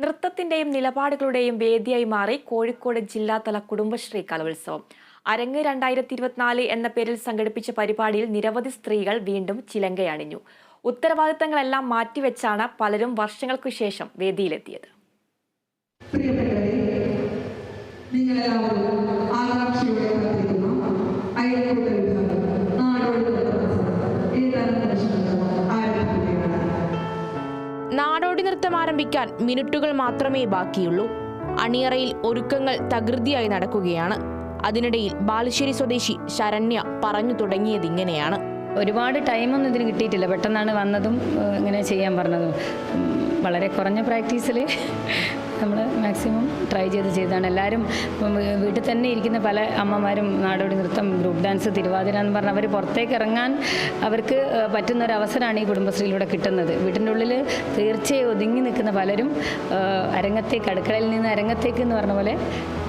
നൃത്തത്തിന്റെയും നിലപാടുകളുടെയും വേദിയായി മാറി കോഴിക്കോട് ജില്ലാതല കുടുംബശ്രീ കലോത്സവം. അരങ്ങ് രണ്ടായിരത്തി ഇരുപത്തിനാല് എന്ന പേരിൽ സംഘടിപ്പിച്ച പരിപാടിയിൽ നിരവധി സ്ത്രീകൾ വീണ്ടും ചിലങ്കയണിഞ്ഞു. ഉത്തരവാദിത്തങ്ങളെല്ലാം മാറ്റിവെച്ചാണ് പലരും വർഷങ്ങൾക്കു ശേഷം വേദിയിലെത്തിയത്. നിങ്ങളെല്ലാവരും ആകാംക്ഷയോടെ കാത്തിരിക്കുന്ന. അയൽക്കൂട്ട വിഭാഗം. നൃത്തം ആരംഭിക്കാൻ മിനിറ്റുകൾ മാത്രമേ ബാക്കിയുള്ളൂ. അണിയറയിൽ ഒരുക്കങ്ങൾ തകൃതിയായി നടക്കുകയാണ്. അതിനിടയിൽ ബാലുശ്ശേരി സ്വദേശി ശരണ്യ പറഞ്ഞു തുടങ്ങിയത് ഇങ്ങനെയാണ്. ഒരുപാട് ടൈമൊന്നും ഇതിന് കിട്ടിയിട്ടില്ല. പെട്ടെന്നാണ് വന്നതും ഇങ്ങനെ ചെയ്യാൻ പറഞ്ഞതും. വളരെ കുറഞ്ഞ പ്രാക്ടീസിൽ നമ്മൾ ട്രൈ ചെയ്ത് ചെയ്താണ് എല്ലാവരും വീട്ടിൽ തന്നെ ഇരിക്കുന്ന പല അമ്മമാരും നാടോടി നൃത്തം ഗ്രൂപ്പ് ഡാൻസ് തിരുവാതിര എന്ന് പറഞ്ഞാൽ അവർ പുറത്തേക്ക് ഇറങ്ങാൻ അവർക്ക് പറ്റുന്ന ഒരു അവസരമാണ് ഈ കുടുംബശ്രീയിലൂടെ കിട്ടുന്നത്. വീട്ടിന്റെ ഉള്ളിൽ തീർച്ചയായും ഒതുങ്ങി നിൽക്കുന്ന പലരും അരങ്ങത്തേക്ക് അടുക്കളയിൽ നിന്ന് അരങ്ങത്തേക്ക് എന്ന് പറഞ്ഞ പോലെ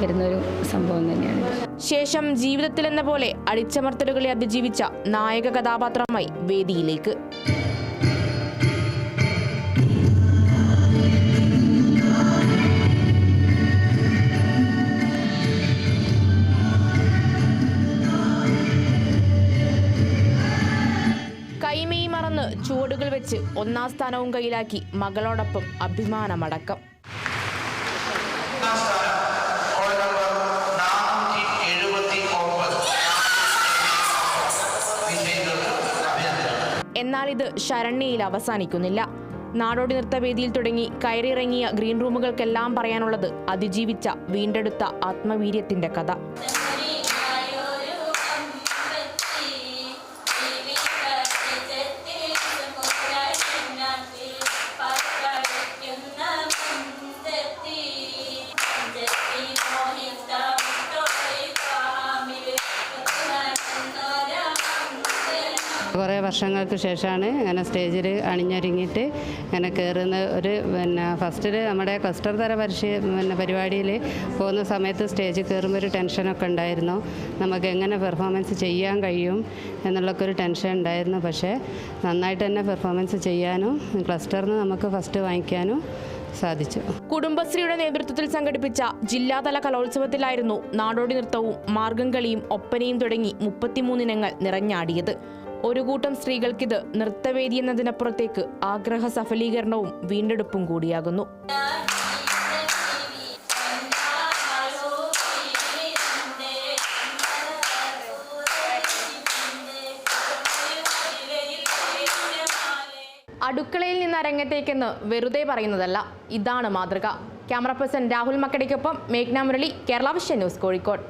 വരുന്നൊരു സംഭവം തന്നെയാണ്. ശേഷം ജീവിതത്തിലെന്ന പോലെ അടിച്ചമർത്തലുകളെ അതിജീവിച്ച നായക കഥാപാത്രമായി വേദിയിലേക്ക്. മറന്ന് വെച്ച് ഒന്നാം സ്ഥാനവും കയ്യിലാക്കി മകളോടൊപ്പം അഭിമാനമടക്കം. എന്നാൽ ഇത് ശരണ്യയിൽ അവസാനിക്കുന്നില്ല. നാടോടി നൃത്തവേദിയിൽ തുടങ്ങി കയറിയിറങ്ങിയ ഗ്രീൻ റൂമുകൾക്കെല്ലാം പറയാനുള്ളത് അതിജീവിച്ച വീണ്ടെടുത്ത ആത്മവീര്യത്തിന്റെ കഥ. കുറേ വർഷങ്ങൾക്ക് ശേഷമാണ് ഇങ്ങനെ സ്റ്റേജിൽ അണിഞ്ഞൊരുങ്ങിയിട്ട് ഇങ്ങനെ കയറുന്ന ഒരു പിന്നെ ഫസ്റ്റിൽ നമ്മുടെ ക്ലസ്റ്റർ തര പരിശീ പിന്നെ പരിപാടിയിൽ പോകുന്ന സമയത്ത് സ്റ്റേജിൽ കയറുമ്പോൾ ഒരു ടെൻഷനൊക്കെ ഉണ്ടായിരുന്നു. നമുക്ക് എങ്ങനെ പെർഫോമൻസ് ചെയ്യാൻ കഴിയും എന്നുള്ളൊക്കെ ഒരു ടെൻഷൻ ഉണ്ടായിരുന്നു. പക്ഷേ നന്നായിട്ട് തന്നെ പെർഫോമൻസ് ചെയ്യാനും ക്ലസ്റ്ററിന് നമുക്ക് ഫസ്റ്റ് വാങ്ങിക്കാനും സാധിച്ചു. കുടുംബശ്രീയുടെ നേതൃത്വത്തിൽ സംഘടിപ്പിച്ച ജില്ലാതല കലോത്സവത്തിലായിരുന്നു നാടോടി നൃത്തവും മാർഗംകളിയും ഒപ്പനയും തുടങ്ങി മുപ്പത്തിമൂന്നിനങ്ങൾ നിറഞ്ഞാടിയത്. ഒരു കൂട്ടം സ്ത്രീകൾക്കിത് നൃത്തവേദി എന്നതിനപ്പുറത്തേക്ക് ആഗ്രഹ സഫലീകരണവും വീണ്ടെടുപ്പും കൂടിയാകുന്നു. അടുക്കളയിൽ നിന്ന് അരങ്ങത്തേക്കെന്ന് വെറുതെ പറയുന്നതല്ല ഇതാണ് മാതൃക. ക്യാമറ പേഴ്സൺ രാഹുൽ മക്കടയ്ക്കൊപ്പം മേഘ്ന മുരളി കേരള വിഷൻ ന്യൂസ് കോഴിക്കോട്.